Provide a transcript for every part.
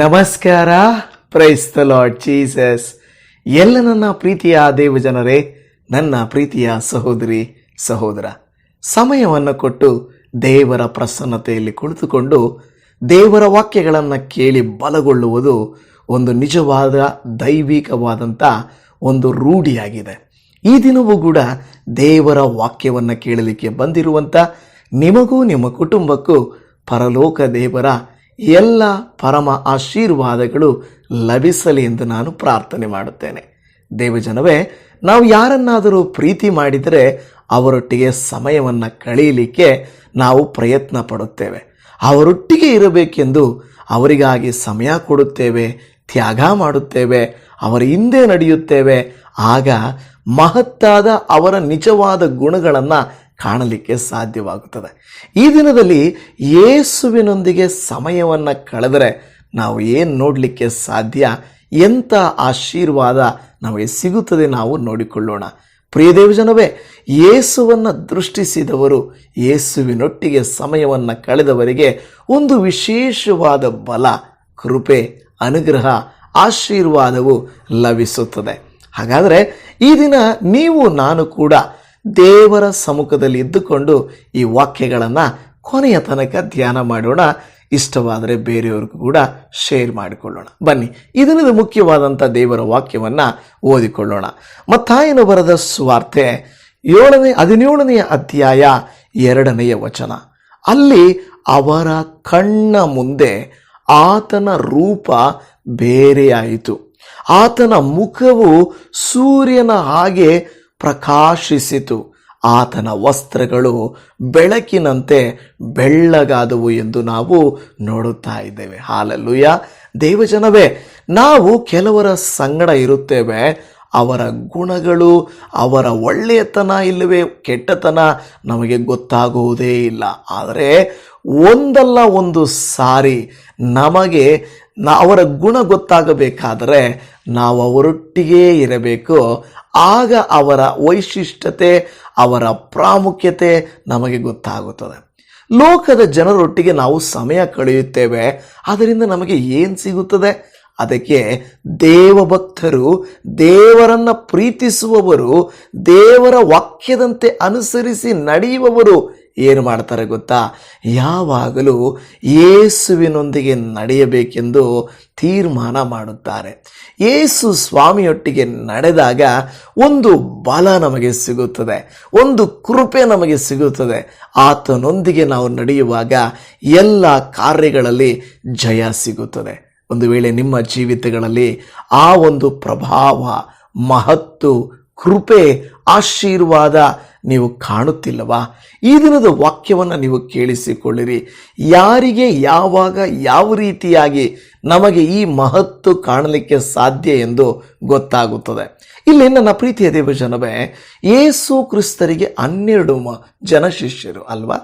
ನಮಸ್ಕಾರ. Price the Lord Jesus ಎಲ್ಲ ನನ್ನ ಪ್ರೀತಿಯ ದೇವ ಜನರೇ, ನನ್ನ ಪ್ರೀತಿಯ ಸಹೋದರಿ, ಸಹೋದರ. ಸಮಯವನ್ನು ಕೊಟ್ಟು ದೇವರ ಪ್ರಸನ್ನತೆಯಲ್ಲಿ ಕುಳಿತುಕೊಂಡು ದೇವರ ವಾಕ್ಯಗಳನ್ನು ಕೇಳಿ ಬಲಗೊಳ್ಳುವುದು ಒಂದು ನಿಜವಾದ ದೈವಿಕವಾದಂಥ ಒಂದು ರೂಢಿಯಾಗಿದೆ. ಈ ದಿನವೂ ಕೂಡ ದೇವರ ವಾಕ್ಯವನ್ನು ಕೇಳಲಿಕ್ಕೆ ಬಂದಿರುವಂಥ ನಿಮಗೂ, ನಿಮ್ಮ ಕುಟುಂಬಕ್ಕೂ, ಪರಲೋಕ ದೇವರ ಎಲ್ಲ ಪರಮ ಆಶೀರ್ವಾದಗಳು ಲಭಿಸಲಿ ಎಂದು ನಾನು ಪ್ರಾರ್ಥನೆ ಮಾಡುತ್ತೇನೆ. ದೇವಜನವೇ ನಾವು ಯಾರನ್ನಾದರೂ ಪ್ರೀತಿ ಮಾಡಿದರೆ ಅವರೊಟ್ಟಿಗೆ ಸಮಯವನ್ನು ಕಳೆಯಲಿಕ್ಕೆ ನಾವು ಪ್ರಯತ್ನ ಪಡುತ್ತೇವೆ. ಅವರೊಟ್ಟಿಗೆ ಇರಬೇಕೆಂದು ಅವರಿಗಾಗಿ ಸಮಯ ಕೊಡುತ್ತೇವೆ, ತ್ಯಾಗ ಮಾಡುತ್ತೇವೆ, ಅವರ ಹಿಂದೆ ನಡೆಯುತ್ತೇವೆ. ಆಗ ಮಹತ್ತಾದ ಅವರ ನಿಜವಾದ ಗುಣಗಳನ್ನು ಕಾಣಲಿಕ್ಕೆ ಸಾಧ್ಯವಾಗುತ್ತದೆ. ಈ ದಿನದಲ್ಲಿ ಯೇಸುವಿನೊಂದಿಗೆ ಸಮಯವನ್ನು ಕಳೆದರೆ ನಾವು ಏನು ನೋಡಲಿಕ್ಕೆ ಸಾಧ್ಯ? ಎಂಥ ಆಶೀರ್ವಾದ ನಮಗೆ ಸಿಗುತ್ತದೆ ನಾವು ನೋಡಿಕೊಳ್ಳೋಣ. ಪ್ರಿಯ ದೇವಜನವೇ, ಯೇಸುವನ್ನು ದೃಷ್ಟಿಸಿದವರು, ಯೇಸುವಿನೊಟ್ಟಿಗೆ ಸಮಯವನ್ನು ಕಳೆದವರಿಗೆ ಒಂದು ವಿಶೇಷವಾದ ಬಲ, ಕೃಪೆ, ಅನುಗ್ರಹ, ಆಶೀರ್ವಾದವು ಲಭಿಸುತ್ತದೆ. ಹಾಗಾದರೆ ಈ ದಿನ ನೀವು, ನಾನು ಕೂಡ ದೇವರ ಸಮ್ಮುಖದಲ್ಲಿ ಇದ್ದುಕೊಂಡು ಈ ವಾಕ್ಯಗಳನ್ನು ಕೊನೆಯ ತನಕ ಧ್ಯಾನ ಮಾಡೋಣ. ಇಷ್ಟವಾದರೆ ಬೇರೆಯವ್ರಿಗೂ ಕೂಡ ಶೇರ್ ಮಾಡಿಕೊಳ್ಳೋಣ. ಬನ್ನಿ ಇದರಿಂದ ಮುಖ್ಯವಾದಂಥ ದೇವರ ವಾಕ್ಯವನ್ನು ಓದಿಕೊಳ್ಳೋಣ. ಮತ್ತಾಯನು ಬರದ ಸ್ವಾರ್ತೆ ಏಳನೇ, ಹದಿನೇಳನೆಯ ಅಧ್ಯಾಯ ಎರಡನೆಯ ವಚನ. ಅಲ್ಲಿ ಅವರ ಕಣ್ಣ ಮುಂದೆ ಆತನ ರೂಪ ಬೇರೆಯಾಯಿತು. ಆತನ ಮುಖವು ಸೂರ್ಯನ ಹಾಗೆ ಪ್ರಕಾಶಿಸಿತು. ಆತನ ವಸ್ತ್ರಗಳು ಬೆಳಕಿನಂತೆ ಬೆಳ್ಳಗಾದವು ಎಂದು ನಾವು ನೋಡುತ್ತಾ ಇದ್ದೇವೆ. ಹಾಲಲ್ಲೂಯ್ಯ ದೇವಜನವೇ, ನಾವು ಕೆಲವರ ಸಂಗಡ ಇರುತ್ತೇವೆ. ಅವರ ಗುಣಗಳು, ಅವರ ಒಳ್ಳೆಯತನ ಇಲ್ಲವೇ, ಕೆಟ್ಟತನ ನಮಗೆ ಗೊತ್ತಾಗುವುದೇ ಇಲ್ಲ. ಆದರೆ ಒಂದಲ್ಲ ಒಂದು ಸಾರಿ ನಮಗೆ ಅವರ ಗುಣ ಗೊತ್ತಾಗಬೇಕಾದರೆ ನಾವು ಅವರೊಟ್ಟಿಗೇ ಇರಬೇಕು. ಆಗ ಅವರ ವೈಶಿಷ್ಟ್ಯತೆ, ಅವರ ಪ್ರಾಮುಖ್ಯತೆ ನಮಗೆ ಗೊತ್ತಾಗುತ್ತದೆ. ಲೋಕದ ಜನರೊಟ್ಟಿಗೆ ನಾವು ಸಮಯ ಕಳೆಯುತ್ತೇವೆ, ಅದರಿಂದ ನಮಗೆ ಏನು ಸಿಗುತ್ತದೆ? ಅದಕ್ಕೆ ದೇವಭಕ್ತರು, ದೇವರನ್ನು ಪ್ರೀತಿಸುವವರು, ದೇವರ ವಾಕ್ಯದಂತೆ ಅನುಸರಿಸಿ ನಡೆಯುವವರು ಏನು ಮಾಡ್ತಾರೆ ಗೊತ್ತಾ? ಯಾವಾಗಲೂ ಯೇಸುವಿನೊಂದಿಗೆ ನಡೆಯಬೇಕೆಂದು ತೀರ್ಮಾನ ಮಾಡುತ್ತಾರೆ. ಯೇಸು ಸ್ವಾಮಿಯೊಟ್ಟಿಗೆ ನಡೆದಾಗ ಒಂದು ಬಲ ನಮಗೆ ಸಿಗುತ್ತದೆ, ಒಂದು ಕೃಪೆ ನಮಗೆ ಸಿಗುತ್ತದೆ. ಆತನೊಂದಿಗೆ ನಾವು ನಡೆಯುವಾಗ ಎಲ್ಲ ಕಾರ್ಯಗಳಲ್ಲಿ ಜಯ ಸಿಗುತ್ತದೆ. ಒಂದು ವೇಳೆ ನಿಮ್ಮ ಜೀವಿತಗಳಲ್ಲಿ ಆ ಒಂದು ಪ್ರಭಾವ, ಮಹತ್ತು, ಕೃಪೆ, ಆಶೀರ್ವಾದ ನೀವು ಕಾಣುತ್ತಿಲ್ಲವಾ? ಈ ದಿನದ ವಾಕ್ಯವನ್ನು ನೀವು ಕೇಳಿಸಿಕೊಳ್ಳಿರಿ. ಯಾರಿಗೆ ಯಾವಾಗ ಯಾವ ರೀತಿಯಾಗಿ ನಮಗೆ ಈ ಮಹತ್ತು ಕಾಣಲಿಕ್ಕೆ ಸಾಧ್ಯ ಎಂದು ಗೊತ್ತಾಗುತ್ತದೆ. ಇಲ್ಲಿ ನನ್ನ ಪ್ರೀತಿಯ ದೇವಜನವೇ ಯೇಸು ಕ್ರಿಸ್ತರಿಗೆ ಹನ್ನೆರಡು ಜನ ಶಿಷ್ಯರು ಅಲ್ವಾ?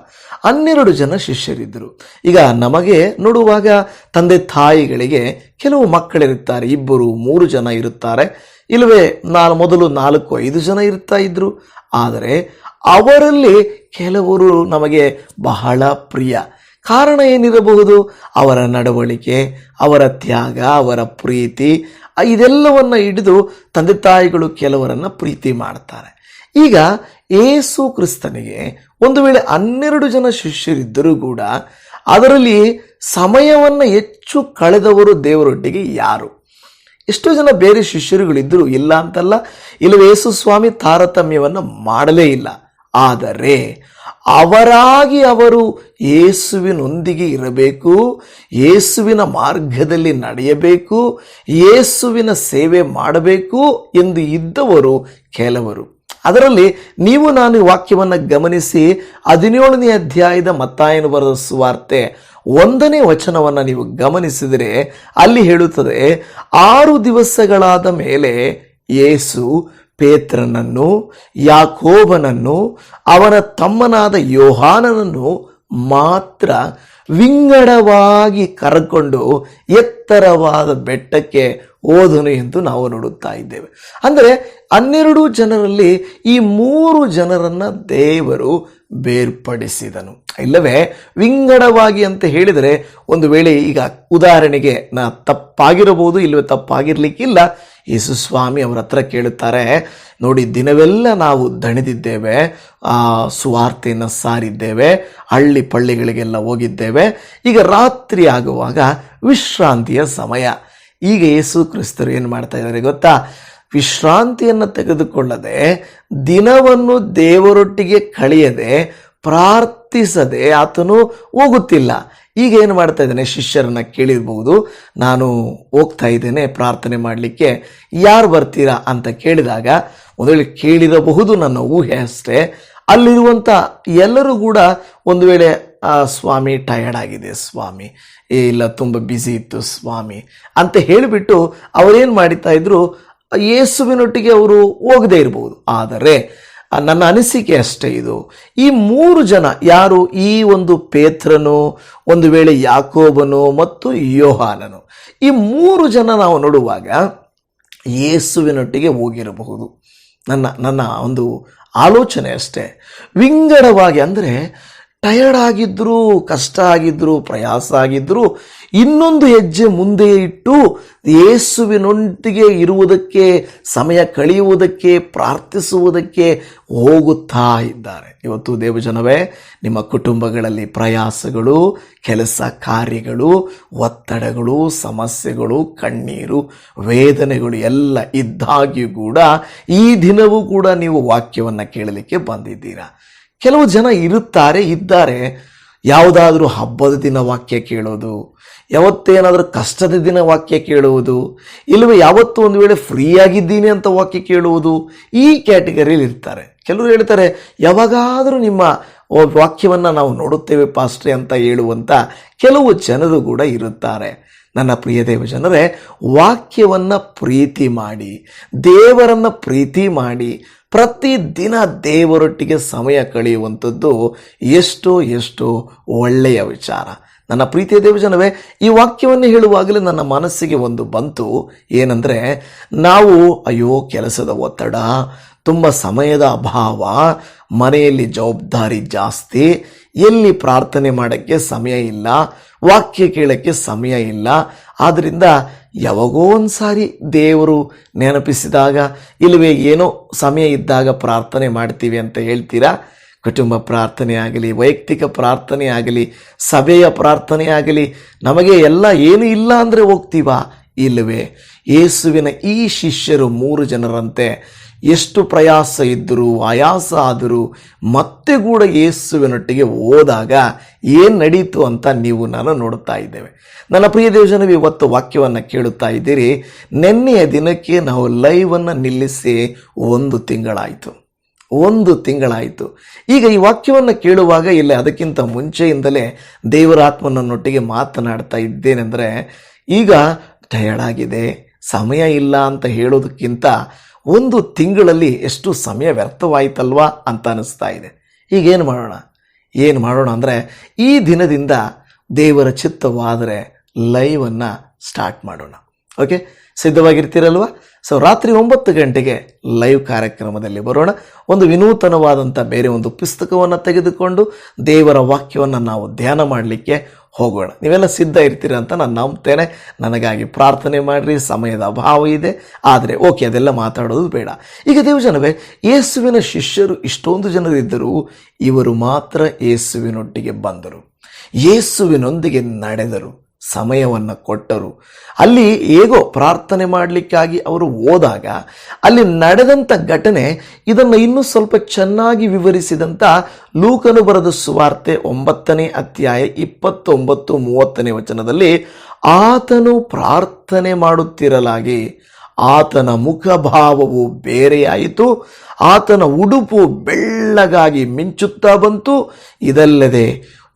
ಹನ್ನೆರಡು ಜನ ಶಿಷ್ಯರಿದ್ದರು. ಈಗ ನಮಗೆ ನೋಡುವಾಗ ತಂದೆ ತಾಯಿಗಳಿಗೆ ಕೆಲವು ಮಕ್ಕಳಿರುತ್ತಾರೆ. ಇಬ್ಬರು, ಮೂರು ಜನ ಇರುತ್ತಾರೆ. ಇಲ್ಲವೇ ನಾಲ್, ಮೊದಲು ನಾಲ್ಕು, ಐದು ಜನ ಇರ್ತಾ ಇದ್ರು. ಆದರೆ ಅವರಲ್ಲಿ ಕೆಲವರು ನಮಗೆ ಬಹಳ ಪ್ರಿಯ. ಕಾರಣ ಏನಿರಬಹುದು? ಅವರ ನಡವಳಿಕೆ, ಅವರ ತ್ಯಾಗ, ಅವರ ಪ್ರೀತಿ, ಇದೆಲ್ಲವನ್ನ ಹಿಡಿದು ತಂದೆ ತಾಯಿಗಳು ಕೆಲವರನ್ನ ಪ್ರೀತಿ ಮಾಡ್ತಾರೆ. ಈಗ ಏಸು ಕ್ರಿಸ್ತನಿಗೆ ಒಂದು ವೇಳೆ ಹನ್ನೆರಡು ಜನ ಶಿಷ್ಯರಿದ್ದರೂ ಕೂಡ ಅದರಲ್ಲಿ ಸಮಯವನ್ನು ಹೆಚ್ಚು ಕಳೆದವರು ದೇವರೊಟ್ಟಿಗೆ ಯಾರು? ಎಷ್ಟೋ ಜನ ಬೇರೆ ಶಿಷ್ಯರುಗಳಿದ್ದರೂ ಇಲ್ಲ ಅಂತಲ್ಲ ಇಲ್ಲಿ ಯೇಸು ಸ್ವಾಮಿ ತಾರತಮ್ಯವನ್ನು ಮಾಡಲೇ ಇಲ್ಲ. ಆದರೆ ಅವರಾಗಿ ಅವರು ಯೇಸುವಿನೊಂದಿಗೆ ಇರಬೇಕು ಯೇಸುವಿನ ಮಾರ್ಗದಲ್ಲಿ ನಡೆಯಬೇಕು ಯೇಸುವಿನ ಸೇವೆ ಮಾಡಬೇಕು ಎಂದು ಇದ್ದವರು ಕೆಲವರು. ಅದರಲ್ಲಿ ನೀವು ನಾನು ವಾಕ್ಯವನ್ನು ಗಮನಿಸಿ ಹದಿನೇಳನೇ ಅಧ್ಯಾಯದ ಮತ್ತಾಯನ ಬರೆದ ಸುವಾರ್ತೆ ಒಂದನೇ ವಚನವನ್ನು ನೀವು ಗಮನಿಸಿದರೆ ಅಲ್ಲಿ ಹೇಳುತ್ತದೆ, ಆರು ದಿವಸಗಳಾದ ಮೇಲೆ ಯೇಸು ಪೇತ್ರನನ್ನು, ಯಾಕೋಬನನ್ನು, ಅವನ ತಮ್ಮನಾದ ಯೋಹಾನನನ್ನು ಮಾತ್ರ ವಿಂಗಡವಾಗಿ ಕರೆಕೊಂಡು ಎತ್ತರವಾದ ಬೆಟ್ಟಕ್ಕೆ ಓದನು ಎಂದು ನಾವು ನೋಡುತ್ತಾ ಇದ್ದೇವೆ. ಅಂದರೆ ಹನ್ನೆರಡು ಜನರಲ್ಲಿ ಈ ಮೂರು ಜನರನ್ನ ದೇವರು ಬೇರ್ಪಡಿಸಿದನು. ಇಲ್ಲವೇ, ವಿಂಗಡವಾಗಿ ಅಂತ ಹೇಳಿದರೆ ಒಂದು ವೇಳೆ ಈಗ ಉದಾಹರಣೆಗೆ ನಾ ತಪ್ಪಾಗಿರಬಹುದು ಇಲ್ಲವೇ ತಪ್ಪಾಗಿರ್ಲಿಕ್ಕಿಲ್ಲ ಯೇಸು ಸ್ವಾಮಿ ಅವರ ಹತ್ರ ಕೇಳುತ್ತಾರೆ, ನೋಡಿ ದಿನವೆಲ್ಲ ನಾವು ದಣಿದಿದ್ದೇವೆ, ಆ ಸುವಾರ್ತೆಯನ್ನು ಸಾರಿದ್ದೇವೆ, ಹಳ್ಳಿ ಪಳ್ಳಿಗಳಿಗೆಲ್ಲ ಹೋಗಿದ್ದೇವೆ, ಈಗ ರಾತ್ರಿ ಆಗುವಾಗ ವಿಶ್ರಾಂತಿಯ ಸಮಯ. ಈಗ ಯೇಸು ಕ್ರಿಸ್ತರು ಏನು ಮಾಡ್ತಾ ಇದ್ದಾರೆ ಗೊತ್ತಾ? ವಿಶ್ರಾಂತಿಯನ್ನು ತೆಗೆದುಕೊಳ್ಳದೆ ದಿನವನ್ನು ದೇವರೊಟ್ಟಿಗೆ ಕಳೆಯದೆ ಪ್ರಾರ್ಥಿಸದೆ ಆತನು ಹೋಗುತ್ತಿಲ್ಲ. ಈಗ ಏನು ಮಾಡ್ತಾ ಇದ್ದಾನೆ? ಶಿಷ್ಯರನ್ನ ಕೇಳಿರ್ಬೋದು. ನಾನು ಹೋಗ್ತಾ ಇದ್ದೇನೆ, ಪ್ರಾರ್ಥನೆ ಮಾಡಲಿಕ್ಕೆ. ಯಾರು ಬರ್ತೀರಾ ಅಂತ ಕೇಳಿದಾಗ, ಒಂದು ವೇಳೆ ಕೇಳಿರಬಹುದು ನನ್ನ ಊಹೆ ಅಷ್ಟೇ. ಅಲ್ಲಿರುವಂಥ ಎಲ್ಲರೂ ಕೂಡ ಒಂದು ವೇಳೆ ಸ್ವಾಮಿ ಟಯರ್ಡ್ ಆಗಿದೆ, ಸ್ವಾಮಿ. ಏ, ಇಲ್ಲ, ತುಂಬ ಬ್ಯುಸಿ ಇತ್ತು, ಸ್ವಾಮಿ. ಅಂತ ಹೇಳಿಬಿಟ್ಟು ಅವರೇನು ಮಾಡಿತಾ ಇದ್ರು? ಯೇಸುವಿನೊಟ್ಟಿಗೆ ಅವರು ಹೋಗದೇ ಇರಬಹುದು. ಆದರೆ ನನ್ನ ಅನಿಸಿಕೆ ಅಷ್ಟೇ ಇದು. ಈ ಮೂರು ಜನ ಯಾರು? ಈ ಒಂದು ಪೇತ್ರನು, ಒಂದು ವೇಳೆ ಯಾಕೋಬನು ಮತ್ತು ಯೋಹಾನನು. ಈ ಮೂರು ಜನ ನಾವು ನೋಡುವಾಗ ಯೇಸುವಿನೊಟ್ಟಿಗೆ ಹೋಗಿರಬಹುದು. ನನ್ನ ನನ್ನ ಒಂದು ಆಲೋಚನೆ ಅಷ್ಟೇ. ವಿಂಗಡವಾಗಿ ಅಂದರೆ ಟಯರ್ಡ್ ಆಗಿದ್ರು, ಕಷ್ಟ ಆಗಿದ್ರು, ಪ್ರಯಾಸ ಆಗಿದ್ರು, ಇನ್ನೊಂದು ಹೆಜ್ಜೆ ಮುಂದೆ ಇಟ್ಟು ಯೇಸುವಿನೊಂದಿಗೆ ಇರುವುದಕ್ಕೆ, ಸಮಯ ಕಳೆಯುವುದಕ್ಕೆ, ಪ್ರಾರ್ಥಿಸುವುದಕ್ಕೆ ಹೋಗುತ್ತಾ ಇದ್ದಾರೆ. ಇವತ್ತು ದೇವಜನವೇ, ನಿಮ್ಮ ಕುಟುಂಬಗಳಲ್ಲಿ ಪ್ರಯಾಸಗಳು, ಕೆಲಸ ಕಾರ್ಯಗಳು, ಒತ್ತಡಗಳು, ಸಮಸ್ಯೆಗಳು, ಕಣ್ಣೀರು, ವೇದನೆಗಳು ಎಲ್ಲ ಇದ್ದಾಗಿಯೂ ಕೂಡ ಈ ದಿನವೂ ಕೂಡ ನೀವು ವಾಕ್ಯವನ್ನು ಕೇಳಲಿಕ್ಕೆ ಬಂದಿದ್ದೀರಾ? ಕೆಲವು ಜನ ಇರುತ್ತಾರೆ, ಇದ್ದಾರೆ. ಯಾವುದಾದ್ರೂ ಹಬ್ಬದ ದಿನ ವಾಕ್ಯ ಕೇಳೋದು, ಯಾವತ್ತೇನಾದರೂ ಕಷ್ಟದ ದಿನ ವಾಕ್ಯ ಕೇಳುವುದು, ಇಲ್ಲವೇ ಯಾವತ್ತೂ ಒಂದು ವೇಳೆ ಫ್ರೀ ಆಗಿದ್ದೀನಿ ಅಂತ ವಾಕ್ಯ ಕೇಳುವುದು ಈ ಕ್ಯಾಟಗರಿಯಲ್ಲಿ ಇರ್ತಾರೆ. ಕೆಲವರು ಹೇಳ್ತಾರೆ, ಯಾವಾಗಾದರೂ ನಿಮ್ಮ ವಾಕ್ಯವನ್ನು ನಾವು ನೋಡುತ್ತೇವೆ ಪಾಸ್ಟ್ರಿ ಅಂತ ಹೇಳುವಂಥ ಕೆಲವು ಜನರು ಕೂಡ ಇರುತ್ತಾರೆ. ನನ್ನ ಪ್ರಿಯ ದೇವ ಜನರೇ ವಾಕ್ಯವನ್ನು ಪ್ರೀತಿ ಮಾಡಿ, ದೇವರನ್ನು ಪ್ರೀತಿ ಮಾಡಿ ಪ್ರತಿದಿನ ದೇವರೊಟ್ಟಿಗೆ ಸಮಯ ಕಳೆಯುವಂಥದ್ದು ಎಷ್ಟೋ ಎಷ್ಟೋ ಒಳ್ಳೆಯ ವಿಚಾರ. ನನ್ನ ಪ್ರೀತಿಯ ದೇವಜನವೇ, ಈ ವಾಕ್ಯವನ್ನು ಹೇಳುವಾಗಲೇ ನನ್ನ ಮನಸ್ಸಿಗೆ ಒಂದು ಬಂತು. ಏನಂದರೆ, ನಾವು, ಅಯ್ಯೋ, ಕೆಲಸದ ಒತ್ತಡ, ತುಂಬ ಸಮಯದ ಅಭಾವ, ಮನೆಯಲ್ಲಿ ಜವಾಬ್ದಾರಿ ಜಾಸ್ತಿ ಎಲ್ಲಿ ಪ್ರಾರ್ಥನೆ ಮಾಡೋಕ್ಕೆ ಸಮಯ ಇಲ್ಲ, ವಾಕ್ಯ ಕೇಳೋಕ್ಕೆ ಸಮಯ ಇಲ್ಲ ಆದ್ದರಿಂದ ಯಾವಾಗೋ ಒಂದು ಸಾರಿ ದೇವರು ನೆನಪಿಸಿದಾಗ, ಇಲ್ಲವೇ ಏನೋ ಸಮಯ ಇದ್ದಾಗ ಪ್ರಾರ್ಥನೆ ಮಾಡ್ತೀವಿ ಅಂತ ಹೇಳ್ತೀರಾ? ಕುಟುಂಬ ಪ್ರಾರ್ಥನೆ ಆಗಲಿ, ವೈಯಕ್ತಿಕ ಪ್ರಾರ್ಥನೆ ಆಗಲಿ, ಸಭೆಯ ಪ್ರಾರ್ಥನೆ ಆಗಲಿ, ನಮಗೆ ಎಲ್ಲ ಏನು ಇಲ್ಲ ಅಂದರೆ ಹೋಗ್ತೀವಾ? ಇಲ್ಲವೇ, ಯೇಸುವಿನ ಈ ಶಿಷ್ಯರು ಮೂರು ಜನರಂತೆ ಎಷ್ಟು ಪ್ರಯಾಸ ಇದ್ದರೂ, ಆಯಾಸ ಆದರೂ ಮತ್ತೆ ಕೂಡ ಯೇಸುವಿನೊಟ್ಟಿಗೆ ಹೋದಾಗ ಏನು ನಡೀತು ಅಂತ ನೀವು ನಾನು ನೋಡ್ತಾ ಇದ್ದೇವೆ. ನನ್ನ ಪ್ರಿಯ ದೇವಜನವೇ, ಇವತ್ತು ವಾಕ್ಯವನ್ನು ಕೇಳುತ್ತಾ ಇದ್ದೀರಿ. ನಿನ್ನೆಯ ದಿನಕ್ಕೆ ನಾವು ಲೈವನ್ನು ನಿಲ್ಲಿಸಿ ಒಂದು ತಿಂಗಳಾಯಿತು. ಒಂದು ತಿಂಗಳಾಯಿತು. ಈಗ ಈ ವಾಕ್ಯವನ್ನು ಕೇಳುವಾಗ ಇಲ್ಲ ಅದಕ್ಕಿಂತ ಮುಂಚೆಯಿಂದಲೇ ದೇವರಾತ್ಮನನ್ನೊಟ್ಟಿಗೆ ಮಾತನಾಡ್ತಾ ಇದ್ದೇನೆಂದರೆ, ಈಗ ಟಯರ್ಡ್ ಆಗಿದೆ, ಸಮಯ ಇಲ್ಲ ಅಂತ ಹೇಳೋದಕ್ಕಿಂತ ಒಂದು ತಿಂಗಳಲ್ಲಿ ಎಷ್ಟು ಸಮಯ ವ್ಯರ್ಥವಾಯಿತಲ್ವಾ ಅಂತ ಅನ್ನಿಸ್ತಾ ಇದೆ. ಈಗೇನು ಮಾಡೋಣ? ಏನು ಮಾಡೋಣ ಅಂದರೆ ಈ ದಿನದಿಂದ ದೇವರ ಚಿತ್ತವಾದರೆ ಲೈವನ್ನು ಸ್ಟಾರ್ಟ್ ಮಾಡೋಣ. ಓಕೆ ಸಿದ್ಧವಾಗಿರ್ತೀರಲ್ವಾ? ಸೊ ರಾತ್ರಿ ಒಂಬತ್ತು ಗಂಟೆಗೆ ಲೈವ್ ಕಾರ್ಯಕ್ರಮದಲ್ಲಿ ಬರೋಣ. ಒಂದು ವಿನೂತನವಾದಂಥ ಬೇರೆ ಒಂದು ಪುಸ್ತಕವನ್ನು ತೆಗೆದುಕೊಂಡು ದೇವರ ವಾಕ್ಯವನ್ನು ನಾವು ಧ್ಯಾನ ಮಾಡಲಿಕ್ಕೆ ಹೋಗೋಣ. ನೀವೆಲ್ಲ ಸಿದ್ಧ ಇರ್ತೀರ ಅಂತ ನಾನು ನಂಬ್ತೇನೆ. ನನಗಾಗಿ ಪ್ರಾರ್ಥನೆ ಮಾಡಿರಿ, ಸಮಯದ ಅಭಾವ ಇದೆ. ಆದರೆ ಓಕೆ, ಅದೆಲ್ಲ ಮಾತಾಡೋದು ಬೇಡ. ಈಗ ದೇವಜನವೇ, ಯೇಸುವಿನ ಶಿಷ್ಯರು ಇಷ್ಟೊಂದು ಜನರಿದ್ದರೂ ಇವರು ಮಾತ್ರ ಯೇಸುವಿನೊಟ್ಟಿಗೆ ಬಂದರು. ಯೇಸುವಿನೊಂದಿಗೆ ನಡೆದರು. ಸಮಯವನ್ನು ಕೊಟ್ಟರು. ಅಲ್ಲಿ ಹೇಗೋ ಪ್ರಾರ್ಥನೆ ಮಾಡಲಿಕ್ಕಾಗಿ ಅವರು ಹೋದಾಗ ಅಲ್ಲಿ ನಡೆದಂಥ ಘಟನೆ ಇದನ್ನು ಇನ್ನೂ ಸ್ವಲ್ಪ ಚೆನ್ನಾಗಿ ವಿವರಿಸಿದಂಥ ಲೂಕನು ಬರೆದ ಸುವಾರ್ತೆ ಒಂಬತ್ತನೇ ಅಧ್ಯಾಯ ಇಪ್ಪತ್ತೊಂಬತ್ತು ಮೂವತ್ತನೇ ವಚನದಲ್ಲಿ, ಆತನು ಪ್ರಾರ್ಥನೆ ಮಾಡುತ್ತಿರಲಾಗಿ ಆತನ ಮುಖಭಾವವು ಬೇರೆಯಾಯಿತು, ಆತನ ಉಡುಪು ಬೆಳ್ಳಗಾಗಿ ಮಿಂಚುತ್ತಾ ಬಂತು, ಇದಲ್ಲದೆ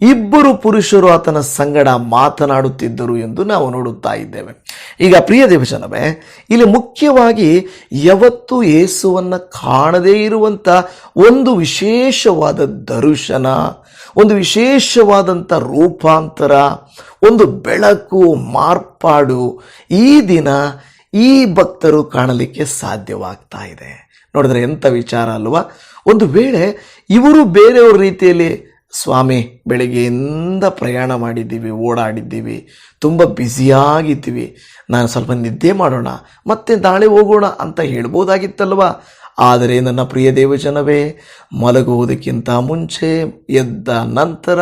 ಇಬ್ಬರು ಪುರುಷರು ಆತನ ಸಂಗಡ ಮಾತನಾಡುತ್ತಿದ್ದರು ಎಂದು ನಾವು ನೋಡುತ್ತಾ ಇದ್ದೇವೆ. ಈಗ ಪ್ರಿಯ ದೇವಜನವೇ, ಇಲ್ಲಿ ಮುಖ್ಯವಾಗಿ ಯಾವತ್ತು ಯೇಸುವನ್ನು ಕಾಣದೇ ಇರುವಂಥ ಒಂದು ವಿಶೇಷವಾದ ದರ್ಶನ, ಒಂದು ವಿಶೇಷವಾದಂಥ ರೂಪಾಂತರ, ಒಂದು ಬೆಳಕು, ಮಾರ್ಪಾಡು ಈ ದಿನ ಈ ಭಕ್ತರು ಕಾಣಲಿಕ್ಕೆ ಸಾಧ್ಯವಾಗ್ತಾ ಇದೆ. ನೋಡಿದ್ರೆ ಎಂಥ ವಿಚಾರ ಅಲ್ವಾ? ಒಂದು ವೇಳೆ ಇವರು ಬೇರೆಯವ್ರ ರೀತಿಯಲ್ಲಿ ಸ್ವಾಮಿ, ಬೆಳಗ್ಗೆಯಿಂದ ಪ್ರಯಾಣ ಮಾಡಿದ್ದೀವಿ, ಓಡಾಡಿದ್ದೀವಿ, ತುಂಬ ಬ್ಯುಸಿಯಾಗಿದ್ದೀವಿ. ನಾನು ಸ್ವಲ್ಪ ನಿದ್ದೆ ಮಾಡೋಣ, ಮತ್ತೆ ನಾಳೆ ಹೋಗೋಣ ಅಂತ ಹೇಳ್ಬೋದಾಗಿತ್ತಲ್ವ? ಆದರೆ ನನ್ನ ಪ್ರಿಯ ದೇವಜನವೇ, ಮಲಗುವುದಕ್ಕಿಂತ ಮುಂಚೆ ಎದ್ದ ನಂತರ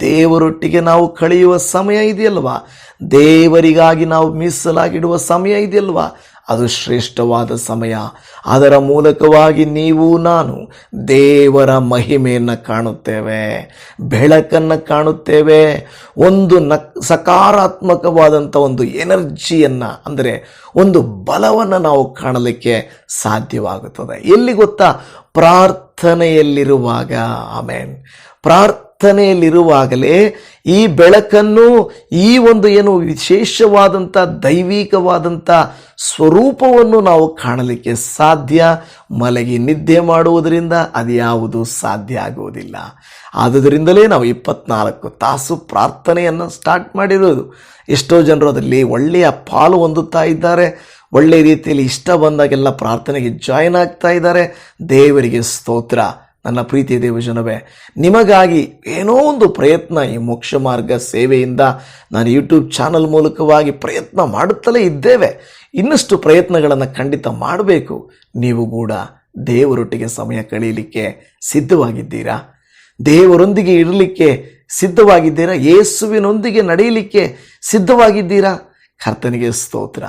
ದೇವರೊಟ್ಟಿಗೆ ನಾವು ಕಳೆಯುವ ಸಮಯ ಇದೆಯಲ್ವ? ದೇವರಿಗಾಗಿ ನಾವು ಮೀಸಲಾಗಿಡುವ ಸಮಯ ಇದೆಯಲ್ವಾ? ಅದು ಶ್ರೇಷ್ಠವಾದ ಸಮಯ. ಅದರ ಮೂಲಕವಾಗಿ ನೀವು, ನಾನು ದೇವರ ಮಹಿಮೆಯನ್ನು ಕಾಣುತ್ತೇವೆ, ಬೆಳಕನ್ನು ಕಾಣುತ್ತೇವೆ. ಒಂದು ನಕ್ ಸಕಾರಾತ್ಮಕವಾದಂಥ ಒಂದು ಎನರ್ಜಿಯನ್ನು ಅಂದರೆ ಒಂದು ಬಲವನ್ನು ನಾವು ಕಾಣಲಿಕ್ಕೆ ಸಾಧ್ಯವಾಗುತ್ತದೆ. ಎಲ್ಲಿ ಗೊತ್ತಾ? ಪ್ರಾರ್ಥನೆಯಲ್ಲಿರುವಾಗ. ಆಮೇನ್. ಪ್ರಾರ್ಥನೆಯಲ್ಲಿರುವಾಗಲೇ ಈ ಬೆಳಕನ್ನು ಈ ಒಂದು ಏನು ವಿಶೇಷವಾದಂಥ ದೈವಿಕವಾದಂಥ ಸ್ವರೂಪವನ್ನು ನಾವು ಕಾಣಲಿಕ್ಕೆ ಸಾಧ್ಯ? ಮಲಗಿ ನಿದ್ದೆ ಮಾಡುವುದರಿಂದ ಅದ್ಯಾವುದು ಸಾಧ್ಯ ಆಗುವುದಿಲ್ಲ. ಆದುದರಿಂದಲೇ ನಾವು ಇಪ್ಪತ್ನಾಲ್ಕು ತಾಸು ಪ್ರಾರ್ಥನೆಯನ್ನು ಸ್ಟಾರ್ಟ್ ಮಾಡಿರೋದು. ಎಷ್ಟೋ ಜನರು ಅದರಲ್ಲಿ ಒಳ್ಳೆಯ ಪಾಲು ಹೊಂದುತ್ತಾ ಇದ್ದಾರೆ. ಒಳ್ಳೆಯ ರೀತಿಯಲ್ಲಿ ಇಷ್ಟ ಬಂದಾಗೆಲ್ಲ ಪ್ರಾರ್ಥನೆಗೆ ಜಾಯ್ನ್ ಆಗ್ತಾ ಇದ್ದಾರೆ. ದೇವರಿಗೆ ಸ್ತೋತ್ರ. ನನ್ನ ಪ್ರೀತಿಯ ದೇವಜನವೇ ನಿಮಗಾಗಿ ಏನೋ ಒಂದು ಪ್ರಯತ್ನ ಈ ಮೋಕ್ಷ ಮಾರ್ಗ ಸೇವೆಯಿಂದ ನಾನು ಯೂಟ್ಯೂಬ್ ಚಾನಲ್ ಮೂಲಕವಾಗಿ ಪ್ರಯತ್ನ ಮಾಡುತ್ತಲೇ ಇದ್ದೇವೆ. ಇನ್ನಷ್ಟು ಪ್ರಯತ್ನಗಳನ್ನು ಖಂಡಿತ ಮಾಡಬೇಕು. ನೀವು ಕೂಡ ದೇವರೊಟ್ಟಿಗೆ ಸಮಯ ಕಳೆಯಲಿಕ್ಕೆ ಸಿದ್ಧವಾಗಿದ್ದೀರಾ? ದೇವರೊಂದಿಗೆ ಇರಲಿಕ್ಕೆ ಸಿದ್ಧವಾಗಿದ್ದೀರಾ? ಯೇಸುವಿನೊಂದಿಗೆ ನಡೆಯಲಿಕ್ಕೆ ಸಿದ್ಧವಾಗಿದ್ದೀರಾ? ಕರ್ತನಿಗೆ ಸ್ತೋತ್ರ.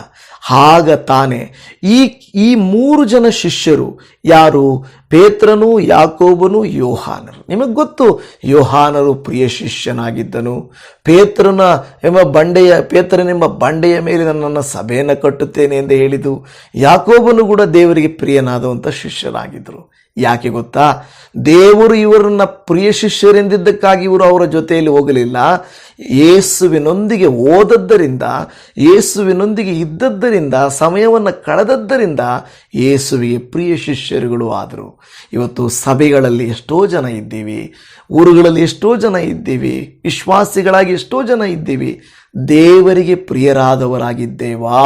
ಆಗ ತಾನೆ ಈ ಈ ಮೂರು ಜನ ಶಿಷ್ಯರು ಯಾರು? ಪೇತ್ರನು, ಯಾಕೋಬನು, ಯೋಹಾನರು. ನಿಮಗೆ ಗೊತ್ತು, ಯೋಹಾನರು ಪ್ರಿಯ ಶಿಷ್ಯನಾಗಿದ್ದನು. ಪೇತ್ರನ ಎಂಬ ಬಂಡೆಯ ಪೇತ್ರನೆಂಬ ಬಂಡೆಯ ಮೇಲೆ ನನ್ನನ್ನು ಸಭೆಯನ್ನು ಕಟ್ಟುತ್ತೇನೆ ಎಂದು ಹೇಳಿದು ಯಾಕೋಬನು ಕೂಡ ದೇವರಿಗೆ ಪ್ರಿಯನಾದಂಥ ಶಿಷ್ಯರಾಗಿದ್ದರು. ಯಾಕೆ ಗೊತ್ತಾ? ದೇವರು ಇವರನ್ನ ಪ್ರಿಯ ಶಿಷ್ಯರೆಂದಿದ್ದಕ್ಕಾಗಿ ಇವರು ಅವರ ಜೊತೆಯಲ್ಲಿ ಹೋಗಲಿಲ್ಲ. ಯೇಸುವಿನೊಂದಿಗೆ ಓದದ್ದರಿಂದ ಯೇಸುವಿನೊಂದಿಗೆ ಇದ್ದದ್ದರಿಂದ, ಸಮಯವನ್ನು ಕಳೆದದ್ದರಿಂದ ಯೇಸುವಿಗೆ ಪ್ರಿಯ ಶಿಷ್ಯರುಗಳು ಆದರು. ಇವತ್ತು ಸಭೆಗಳಲ್ಲಿ ಎಷ್ಟೋ ಜನ ಇದ್ದೀವಿ, ಊರುಗಳಲ್ಲಿ ಎಷ್ಟೋ ಜನ ಇದ್ದೀವಿ, ವಿಶ್ವಾಸಿಗಳಾಗಿ ಎಷ್ಟೋ ಜನ ಇದ್ದೀವಿ. ದೇವರಿಗೆ ಪ್ರಿಯರಾದವರಾಗಿದ್ದೇವಾ?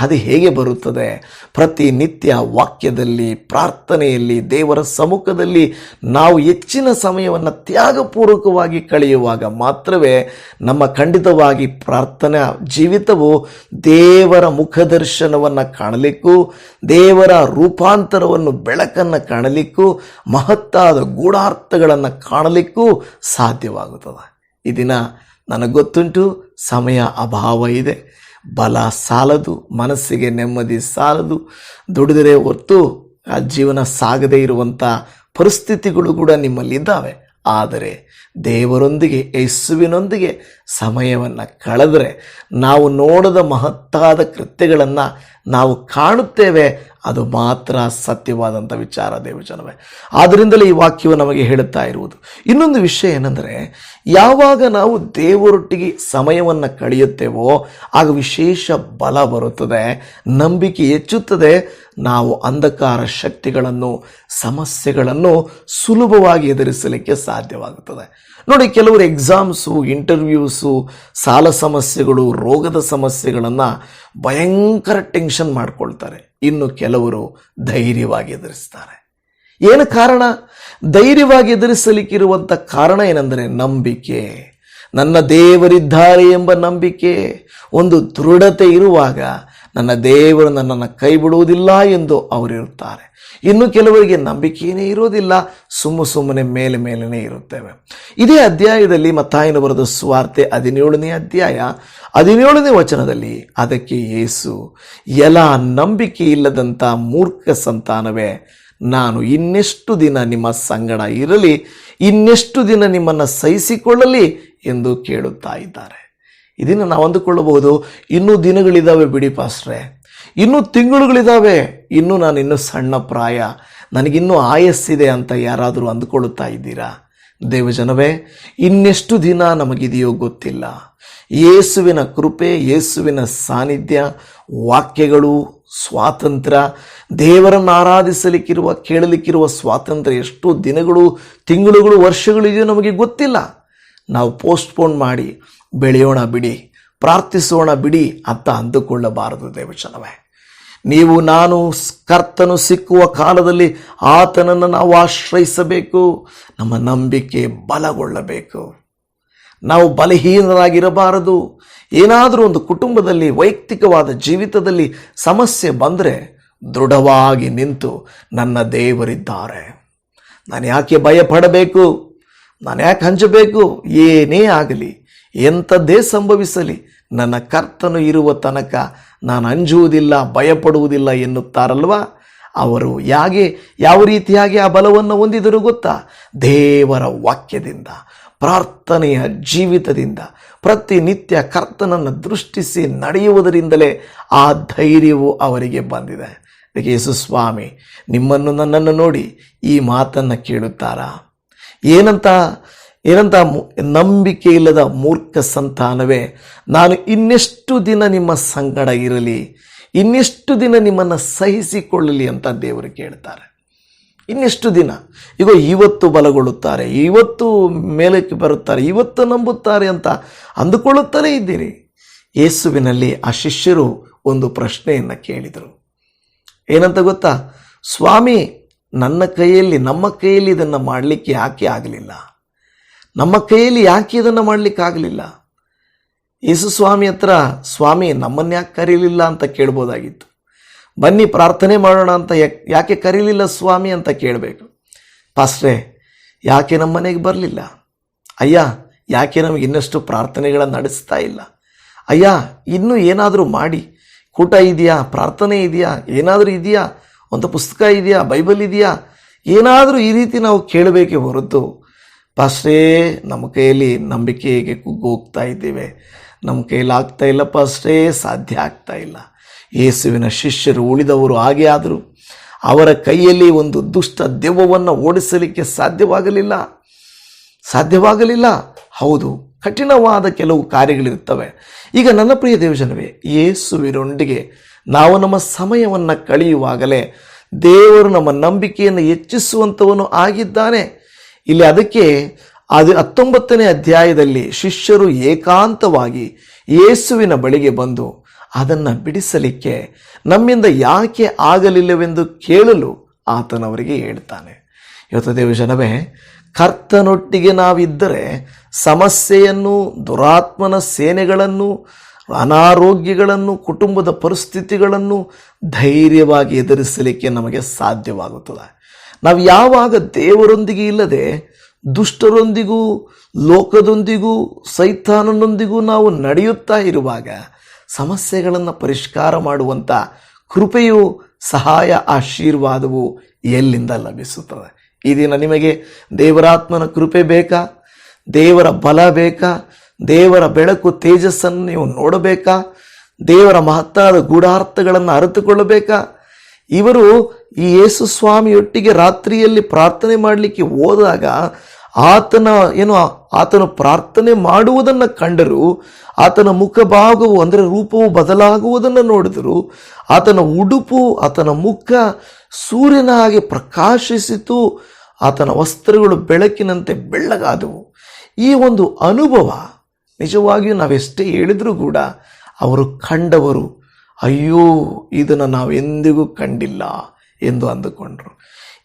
ಅದು ಹೇಗೆ ಬರುತ್ತದೆ? ಪ್ರತಿನಿತ್ಯ ವಾಕ್ಯದಲ್ಲಿ, ಪ್ರಾರ್ಥನೆಯಲ್ಲಿ, ದೇವರ ಸಮ್ಮುಖದಲ್ಲಿ ನಾವು ಹೆಚ್ಚಿನ ಸಮಯವನ್ನು ತ್ಯಾಗಪೂರ್ವಕವಾಗಿ ಕಳೆಯುವಾಗ ಮಾತ್ರವೇ ನಮ್ಮ ಖಂಡಿತವಾಗಿ ಪ್ರಾರ್ಥನಾ ಜೀವಿತವು ದೇವರ ಮುಖದರ್ಶನವನ್ನು ಕಾಣಲಿಕ್ಕೂ, ದೇವರ ರೂಪಾಂತರವನ್ನು, ಬೆಳಕನ್ನು ಕಾಣಲಿಕ್ಕೂ, ಮಹತ್ತಾದ ಗೂಢಾರ್ಥಗಳನ್ನು ಕಾಣಲಿಕ್ಕೂ ಸಾಧ್ಯವಾಗುತ್ತದೆ. ಈ ದಿನ ನನಗೆ ಗೊತ್ತುಂಟು, ಸಮಯ ಅಭಾವ ಇದೆ. ಬಲ ಸಾಲದು, ಮನಸ್ಸಿಗೆ ನೆಮ್ಮದಿ ಸಾಲದು. ದುಡಿದರೆ ಹೊರತು ಆ ಜೀವನ ಸಾಗದೇ ಇರುವಂಥ ಪರಿಸ್ಥಿತಿಗಳು ಕೂಡ ನಿಮ್ಮಲ್ಲಿದ್ದಾವೆ ಆದರೆ ದೇವರೊಂದಿಗೆ, ಯೇಸುವಿನೊಂದಿಗೆ ಸಮಯವನ್ನು ಕಳೆದರೆ ನಾವು ನೋಡದ ಮಹತ್ತಾದ ಕೃತ್ಯಗಳನ್ನು ನಾವು ಕಾಣುತ್ತೇವೆ ಅದು ಮಾತ್ರ ಸತ್ಯವಾದಂಥ ವಿಚಾರ ದೇವಜನವೇ ಆದ್ದರಿಂದಲೇ ಈ ವಾಕ್ಯವು ನಮಗೆ ಹೇಳುತ್ತಾ ಇರುವುದು. ಇನ್ನೊಂದು ವಿಷಯ ಏನೆಂದರೆ, ಯಾವಾಗ ನಾವು ದೇವರೊಟ್ಟಿಗೆ ಸಮಯವನ್ನು ಕಳೆಯುತ್ತೇವೋ, ಆಗ ವಿಶೇಷ ಬಲ ಬರುತ್ತದೆ. ನಂಬಿಕೆ ಹೆಚ್ಚುತ್ತದೆ. ನಾವು ಅಂಧಕಾರ ಶಕ್ತಿಗಳನ್ನು, ಸಮಸ್ಯೆಗಳನ್ನು ಸುಲಭವಾಗಿ ಎದುರಿಸಲಿಕ್ಕೆ ಸಾಧ್ಯವಾಗುತ್ತದೆ. ನೋಡಿ, ಕೆಲವರು ಎಕ್ಸಾಮ್ಸು ಇಂಟರ್ವ್ಯೂಸು ಸಾಲ ಸಮಸ್ಯೆಗಳು, ರೋಗದ ಸಮಸ್ಯೆಗಳನ್ನು ಭಯಂಕರ ಟೆನ್ಷನ್ ಮಾಡ್ಕೊಳ್ತಾರೆ. ಇನ್ನು ಕೆಲವರು ಧೈರ್ಯವಾಗಿ ಎದುರಿಸ್ತಾರೆ. ಏನು ಕಾರಣ? ಧೈರ್ಯವಾಗಿ ಎದುರಿಸಲಿಕ್ಕಿರುವಂಥ ಕಾರಣ ಏನೆಂದರೆ ನಂಬಿಕೆ. ನನ್ನ ದೇವರಿದ್ದಾರೆ ಎಂಬ ನಂಬಿಕೆ. ಒಂದು ದೃಢತೆ ಇರುವಾಗ ನನ್ನ ದೇವರು ನನ್ನನ್ನು ಕೈ ಬಿಡುವುದಿಲ್ಲ ಎಂದು ಅವರಿರುತ್ತಾರೆ ಇನ್ನು ಕೆಲವರಿಗೆ ನಂಬಿಕೆಯೇ ಇರೋದಿಲ್ಲ ಸುಮ್ಮ ಸುಮ್ಮನೆ ಮೇಲೆ ಮೇಲೇ ಇರುತ್ತೇವೆ. ಇದೇ ಅಧ್ಯಾಯದಲ್ಲಿ ಮತ್ತಾಯನ ಬರೆದ ಸುವಾರ್ತೆ ಹದಿನೇಳನೇ ಅಧ್ಯಾಯ, ಹದಿನೇಳನೇ ವಚನದಲ್ಲಿ ಅದಕ್ಕೆ ಯೇಸು ಎಲ್ಲ ನಂಬಿಕೆ ಇಲ್ಲದಂಥ ಮೂರ್ಖ ಸಂತಾನವೇ, ನಾನು ಇನ್ನೆಷ್ಟು ದಿನ ನಿಮ್ಮ ಸಂಗಡ ಇರಲಿ, ಇನ್ನೆಷ್ಟು ದಿನ ನಿಮ್ಮನ್ನು ಸಹಿಸಿಕೊಳ್ಳಲಿ ಎಂದು ಕೇಳುತ್ತಾ ಇದ್ದಾರೆ. ಇದನ್ನು ನಾವು ಅಂದುಕೊಳ್ಳಬಹುದು. ಇನ್ನೂ ದಿನಗಳಿದ್ದಾವೆ ಬಿಡಿ ಪಾಸ್ಟ್ರೆ. ಇನ್ನೂ ತಿಂಗಳುಗಳಿದ್ದಾವೆ ಇನ್ನೂ ನಾನು ಇನ್ನೂ ಸಣ್ಣ ಪ್ರಾಯ. ನನಗಿನ್ನೂ ಆಯಸ್ಸಿದೆ ಅಂತ ಯಾರಾದರೂ ಅಂದುಕೊಳ್ಳುತ್ತಾ ಇದ್ದೀರಾ? ದೇವಜನವೇ, ಇನ್ನೆಷ್ಟು ದಿನ ನಮಗಿದೆಯೋ ಗೊತ್ತಿಲ್ಲ. ಯೇಸುವಿನ ಕೃಪೆ, ಯೇಸುವಿನ ಸಾನ್ನಿಧ್ಯ, ವಾಕ್ಯಗಳು ಸ್ವಾತಂತ್ರ್ಯ ದೇವರನ್ನು ಆರಾಧಿಸಲಿಕ್ಕಿರುವ, ಕೇಳಲಿಕ್ಕಿರುವ ಸ್ವಾತಂತ್ರ್ಯ ಎಷ್ಟು ದಿನಗಳು, ತಿಂಗಳುಗಳು ವರ್ಷಗಳಿದೆಯೋ ನಮಗೆ ಗೊತ್ತಿಲ್ಲ. ನಾವು ಪೋಸ್ಟ್ಪೋನ್ ಮಾಡಿ ಬೆಳೆಯೋಣ ಬಿಡಿ, ಪ್ರಾರ್ಥಿಸೋಣ ಬಿಡಿ ಅಂತ ಅಂದುಕೊಳ್ಳಬಾರದು ದೇವಚನವೇ ನೀವು, ನಾನು, ಕರ್ತನು ಸಿಕ್ಕುವ ಕಾಲದಲ್ಲಿ ಆತನನ್ನು ನಾವು ಆಶ್ರಯಿಸಬೇಕು, ನಮ್ಮ ನಂಬಿಕೆ ಬಲಗೊಳ್ಳಬೇಕು. ನಾವು ಬಲಹೀನರಾಗಿರಬಾರದು. ಏನಾದರೂ ಒಂದು ಕುಟುಂಬದಲ್ಲಿ, ವೈಯಕ್ತಿಕವಾದ ಜೀವಿತದಲ್ಲಿ ಸಮಸ್ಯೆ ಬಂದರೆ ದೃಢವಾಗಿ ನಿಂತು ನನ್ನ ದೇವರಿದ್ದಾರೆ. ನಾನು ಯಾಕೆ ಭಯಪಡಬೇಕು? ನಾನು ಯಾಕೆ ಹಂಚಬೇಕು? ಏನೇ ಆಗಲಿ. ಎಂಥದ್ದೇ ಸಂಭವಿಸಲಿ, ನನ್ನ ಕರ್ತನು ಇರುವ ತನಕ ನಾನು ಅಂಜುವುದಿಲ್ಲ, ಭಯಪಡುವುದಿಲ್ಲ ಎನ್ನುತ್ತಾರಲ್ವಾ? ಅವರು ಯಾಗೆ ಯಾವ ರೀತಿಯಾಗಿ ಆ ಬಲವನ್ನು ಹೊಂದಿದರು ಗೊತ್ತಾ? ದೇವರ ವಾಕ್ಯದಿಂದ, ಪ್ರಾರ್ಥನೆಯ ಜೀವಿತದಿಂದ, ಪ್ರತಿನಿತ್ಯ ಕರ್ತನನ್ನು ದೃಷ್ಟಿಸಿ ನಡೆಯುವುದರಿಂದಲೇ ಆ ಧೈರ್ಯವು ಅವರಿಗೆ ಬಂದಿದೆ. ಯೇಸು ಸ್ವಾಮಿ, ನಿಮ್ಮನ್ನು ನನ್ನನ್ನು ನೋಡಿ ಈ ಮಾತನ್ನು ಕೇಳುತ್ತಾರಾ? ಏನಂತ? ಏನಂತ ನಂಬಿಕೆ ಇಲ್ಲದ ಮೂರ್ಖ ಸಂತಾನವೇ, ನಾನು ಇನ್ನೆಷ್ಟು ದಿನ ನಿಮ್ಮ ಸಂಗಡ ಇರಲಿ, ಇನ್ನೆಷ್ಟು ದಿನ ನಿಮ್ಮನ್ನು ಸಹಿಸಿಕೊಳ್ಳಲಿ ಅಂತ ದೇವರು ಕೇಳ್ತಾರೆ. ಇನ್ನೆಷ್ಟು ದಿನ? ಈಗ ಇವತ್ತು ಬಲಗೊಳ್ಳುತ್ತಾರೆ, ಇವತ್ತು ಮೇಲಕ್ಕೆ ಬರುತ್ತಾರೆ, ಇವತ್ತು ನಂಬುತ್ತಾರೆ ಅಂತ ಅಂದುಕೊಳ್ಳುತ್ತಲೇ ಇದ್ದೀರಿ. ಯೇಸುವಿನಲ್ಲಿ ಆ ಶಿಷ್ಯರು ಒಂದು ಪ್ರಶ್ನೆಯನ್ನು ಕೇಳಿದರು. ಏನಂತ ಗೊತ್ತಾ? ಸ್ವಾಮಿ, ನನ್ನ ಕೈಯಲ್ಲಿ, ನಮ್ಮ ಕೈಯಲ್ಲಿ ಇದನ್ನು ಮಾಡಲಿಕ್ಕೆ ಯಾಕೆ ಆಗಲಿಲ್ಲ? ನಮ್ಮ ಕೈಯಲ್ಲಿ ಯಾಕೆ ಇದನ್ನು ಮಾಡಲಿಕ್ಕೆ ಆಗಲಿಲ್ಲ ಯೇಸು ಸ್ವಾಮಿ ಹತ್ರ, ಸ್ವಾಮಿ, ನಮ್ಮನ್ನು ಯಾಕೆ ಕರೀಲಿಲ್ಲ? ಅಂತ ಕೇಳ್ಬೋದಾಗಿತ್ತು. ಬನ್ನಿ ಪ್ರಾರ್ಥನೆ ಮಾಡೋಣ ಅಂತ ಯಾಕ್- ಯಾಕೆ ಕರೀಲಿಲ್ಲ ಸ್ವಾಮಿ ಅಂತ ಕೇಳಬೇಕು. ಪಾಸ್ಟ್ರೆ, ಯಾಕೆ ನಮ್ಮ ಮನೆಗೆ ಬರಲಿಲ್ಲ? ಅಯ್ಯ, ಯಾಕೆ ನಮಗೆ ಇನ್ನಷ್ಟು ಪ್ರಾರ್ಥನೆಗಳನ್ನು ನಡೆಸ್ತಾ ಇಲ್ಲ? ಅಯ್ಯ, ಇನ್ನೂ ಏನಾದರೂ ಮಾಡಿ. ಕೂಟ ಇದೆಯಾ? ಪ್ರಾರ್ಥನೆ ಇದೆಯಾ? ಏನಾದರೂ ಇದೆಯಾ? ಒಂದು ಪುಸ್ತಕ ಇದೆಯಾ? ಬೈಬಲ್ ಇದೆಯಾ? ಏನಾದರೂ ಈ ರೀತಿ ನಾವು ಕೇಳಬೇಕೇ ಹೊರತು ಪಾಸ್ಟ್ರೇ, ನಮ್ಮ ಕೈಯಲ್ಲಿ ನಂಬಿಕೆ ಹೇಗೆ ಕುಗ್ಗೋಗ್ತಾ ಇದ್ದೇವೆ? ನಮ್ಮ ಕೈಯಲ್ಲಿ ಆಗ್ತಾ ಇಲ್ಲ ಪಾಸ್ಟ್ರೇ, ಸಾಧ್ಯ ಆಗ್ತಾ ಇಲ್ಲ. ಯೇಸುವಿನ ಶಿಷ್ಯರು ಉಳಿದವರು ಹಾಗೆ ಆದರು. ಅವರ ಕೈಯಲ್ಲಿ ಒಂದು ದುಷ್ಟ ದೆವ್ವವನ್ನು ಓಡಿಸಲಿಕ್ಕೆ ಸಾಧ್ಯವಾಗಲಿಲ್ಲ. ಸಾಧ್ಯವಾಗಲಿಲ್ಲ. ಹೌದು, ಕಠಿಣವಾದ ಕೆಲವು ಕಾರ್ಯಗಳಿರ್ತವೆ ಈಗ ನನ್ನ ಪ್ರಿಯ ದೇವಜನವೇ, ಯೇಸುವಿನೊಂದಿಗೆ ನಾವು ನಮ್ಮ ಸಮಯವನ್ನು ಕಳೆಯುವಾಗಲೇ ದೇವರು ನಮ್ಮ ನಂಬಿಕೆಯನ್ನು ಹೆಚ್ಚಿಸುವಂಥವನು ಆಗಿದ್ದಾನೆ. ಇಲ್ಲಿ ಅದಕ್ಕೆ ಅದು ಹತ್ತೊಂಬತ್ತನೇ ಅಧ್ಯಾಯದಲ್ಲಿ ಶಿಷ್ಯರು ಏಕಾಂತವಾಗಿ ಯೇಸುವಿನ ಬಳಿಗೆ ಬಂದು ಅದನ್ನು ಬಿಡಿಸಲಿಕ್ಕೆ ನಮ್ಮಿಂದ ಯಾಕೆ ಆಗಲಿಲ್ಲವೆಂದು ಕೇಳಲು ಆತನವರಿಗೆ ಹೇಳ್ತಾನೆ. ಇವತ್ತು ದೇವಜನವೇ ಕರ್ತನೊಟ್ಟಿಗೆ ನಾವಿದ್ದರೆ ಸಮಸ್ಯೆಯನ್ನು, ದುರಾತ್ಮನ ಸೇನೆಗಳನ್ನು, ಅನಾರೋಗ್ಯಗಳನ್ನು, ಕುಟುಂಬದ ಪರಿಸ್ಥಿತಿಗಳನ್ನು ಧೈರ್ಯವಾಗಿ ಎದುರಿಸಲಿಕ್ಕೆ ನಮಗೆ ಸಾಧ್ಯವಾಗುತ್ತದೆ. ನಾವು ಯಾವಾಗ ದೇವರೊಂದಿಗೆ ಇಲ್ಲದೆ ದುಷ್ಟರೊಂದಿಗೂ, ಲೋಕದೊಂದಿಗೂ, ಸೈತಾನನೊಂದಿಗೂ ನಾವು ನಡೆಯುತ್ತಾ ಇರುವಾಗ ಸಮಸ್ಯೆಗಳನ್ನು ಪರಿಷ್ಕಾರ ಮಾಡುವಂಥ ಕೃಪೆಯು ಸಹಾಯ ಆಶೀರ್ವಾದವು ಎಲ್ಲಿಂದ ಲಭಿಸುತ್ತದೆ? ಈ ದಿನ ನಿಮಗೆ ದೇವರಾತ್ಮನ ಕೃಪೆ ಬೇಕಾ? ದೇವರ ಬಲ ಬೇಕಾ? ದೇವರ ಬೆಳಕು ತೇಜಸ್ಸನ್ನು ನೀವು ನೋಡಬೇಕಾ? ದೇವರ ಮಹತ್ತಾದ ಗೂಢಾರ್ಥಗಳನ್ನು ಅರಿತುಕೊಳ್ಳಬೇಕಾ? ಇವರು ಈ ಯೇಸು ಸ್ವಾಮಿಯೊಟ್ಟಿಗೆ ರಾತ್ರಿಯಲ್ಲಿ ಪ್ರಾರ್ಥನೆ ಮಾಡಲಿಕ್ಕೆ ಹೋದಾಗ ಆತನ, ಏನು, ಆತನು ಪ್ರಾರ್ಥನೆ ಮಾಡುವುದನ್ನು ಕಂಡರು, ಆತನ ಮುಖಭಾಗವು ಅಂದರೆ ರೂಪವು ಬದಲಾಗುವುದನ್ನು ನೋಡಿದರು. ಆತನ ಉಡುಪು, ಆತನ ಮುಖ ಸೂರ್ಯನ ಹಾಗೆ ಪ್ರಕಾಶಿಸಿತು. ಆತನ ವಸ್ತ್ರಗಳು ಬೆಳಕಿನಂತೆ ಬೆಳ್ಳಗಾದವು. ಈ ಒಂದು ಅನುಭವ ನಿಜವಾಗಿಯೂ ನಾವೆಷ್ಟೇ ಹೇಳಿದರೂ ಕೂಡ ಅವರು ಕಂಡವರು. ಅಯ್ಯೋ, ಇದನ್ನು ನಾವೆಂದಿಗೂ ಕಂಡಿಲ್ಲ. ಎಂದು ಅಂದುಕೊಂಡರು.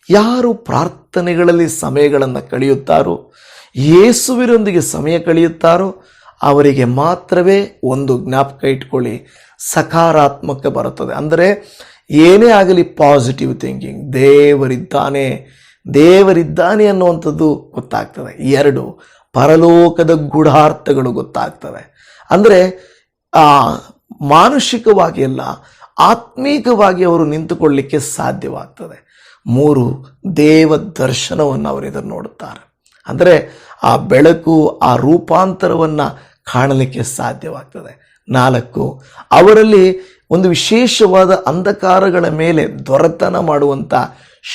ಯಾರು ಪ್ರಾರ್ಥನೆಗಳಲ್ಲಿ ಸಮಯಗಳನ್ನು ಕಳೆಯುತ್ತಾರೋ, ಯೇಸುವಿನೊಂದಿಗೆ ಸಮಯ ಕಳೆಯುತ್ತಾರೋ, ಅವರಿಗೆ ಮಾತ್ರವೇ ಒಂದು ಜ್ಞಾಪಕ ಇಟ್ಕೊಳ್ಳಿ, ಸಕಾರಾತ್ಮಕ ಬರುತ್ತದೆ. ಅಂದರೆ ಏನೇ ಆಗಲಿ ಪಾಸಿಟಿವ್ ಥಿಂಕಿಂಗ್ ದೇವರಿದ್ದಾನೆ ದೇವರಿದ್ದಾನೆ ಅನ್ನುವಂಥದ್ದು ಗೊತ್ತಾಗ್ತದೆ. ಎರಡು, ಪರಲೋಕದ ಗೂಢಾರ್ಥಗಳು ಗೊತ್ತಾಗ್ತವೆ. ಅಂದರೆ ಆ ಮಾನುಷಿಕವಾಗಿ ಅಲ್ಲ ಆತ್ಮೀಕವಾಗಿ ಅವರು ನಿಂತುಕೊಳ್ಳಿಕ್ಕೆ ಸಾಧ್ಯವಾಗ್ತದೆ. ಮೂರು ದೇವ ದರ್ಶನವನ್ನು ಅವರು ಇದನ್ನು ನೋಡುತ್ತಾರೆ. ಅಂದರೆ ಆ ಬೆಳಕು, ಆ ರೂಪಾಂತರವನ್ನು ಕಾಣಲಿಕ್ಕೆ ಸಾಧ್ಯವಾಗ್ತದೆ. ನಾಲ್ಕು, ಅವರಲ್ಲಿ ಒಂದು ವಿಶೇಷವಾದ ಅಂಧಕಾರಗಳ ಮೇಲೆ ದೊರೆತನ ಮಾಡುವಂಥ